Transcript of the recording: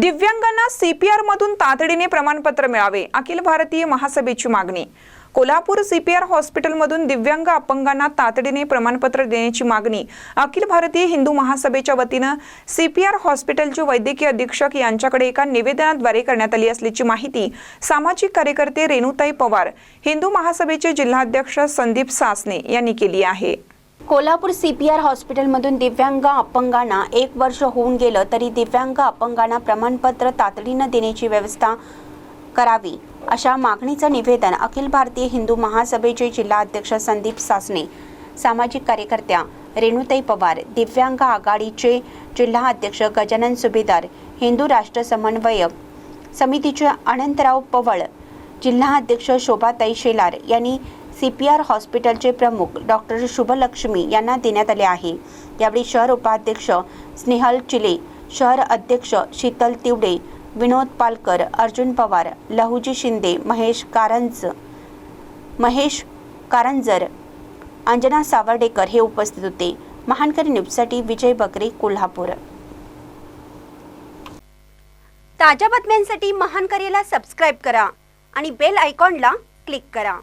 दिव्यांगांना सीपीआर मधून तातडीने प्रमाणपत्र मिळावे अखिल भारतीय महासभेची मागणी. कोल्हापूर सीपीआर हॉस्पिटलमधून दिव्यांग अपंगांना तातडीने प्रमाणपत्र देण्याची मागणी अखिल भारतीय हिंदू महासभेच्या वतीनं सीपीआर हॉस्पिटलचे वैद्यकीय अधीक्षक यांच्याकडे एका निवेदनाद्वारे करण्यात आली असल्याची माहिती सामाजिक कार्यकर्ते रेणुताई पवार हिंदू महासभेचे जिल्हाध्यक्ष संदीप सासने यांनी केली आहे. कोल्हापूर सी पी आर हॉस्पिटलमधून दिव्यांग अपंगांना एक वर्ष होऊन गेलं तरी दिव्यांग अपंगांना प्रमाणपत्र तातडीनं देण्याची व्यवस्था करावी अशा मागणीचं निवेदन अखिल भारतीय हिंदू महासभेचे जिल्हा अध्यक्ष संदीप सासने सामाजिक कार्यकर्त्या रेणुताई पवार दिव्यांग आघाडीचे जिल्हा अध्यक्ष गजानन सुभेदार हिंदू राष्ट्र समन्वयक समितीचे अनंतराव पवळ जिल्हा अध्यक्ष शोभाताई शेलार यांनी सी पी आर हॉस्पिटलचे प्रमुख डॉक्टर शुभलक्ष्मी यांना देण्यात आले आहे. यावेळी शहर उपाध्यक्ष स्नेहल चिले शहर अध्यक्ष शीतल तिवडे विनोद पालकर अर्जुन पवार लहुजी शिंदे महेश कारंज महेश कारंजर अंजना सावर्डेकर हे उपस्थित होते. महानकरी न्यूजसाठी विजय बकरे कोल्हापूर. ताज्या बातम्यांसाठी महानकरीला सबस्क्राईब करा आणि बेल आयकॉनला क्लिक करा.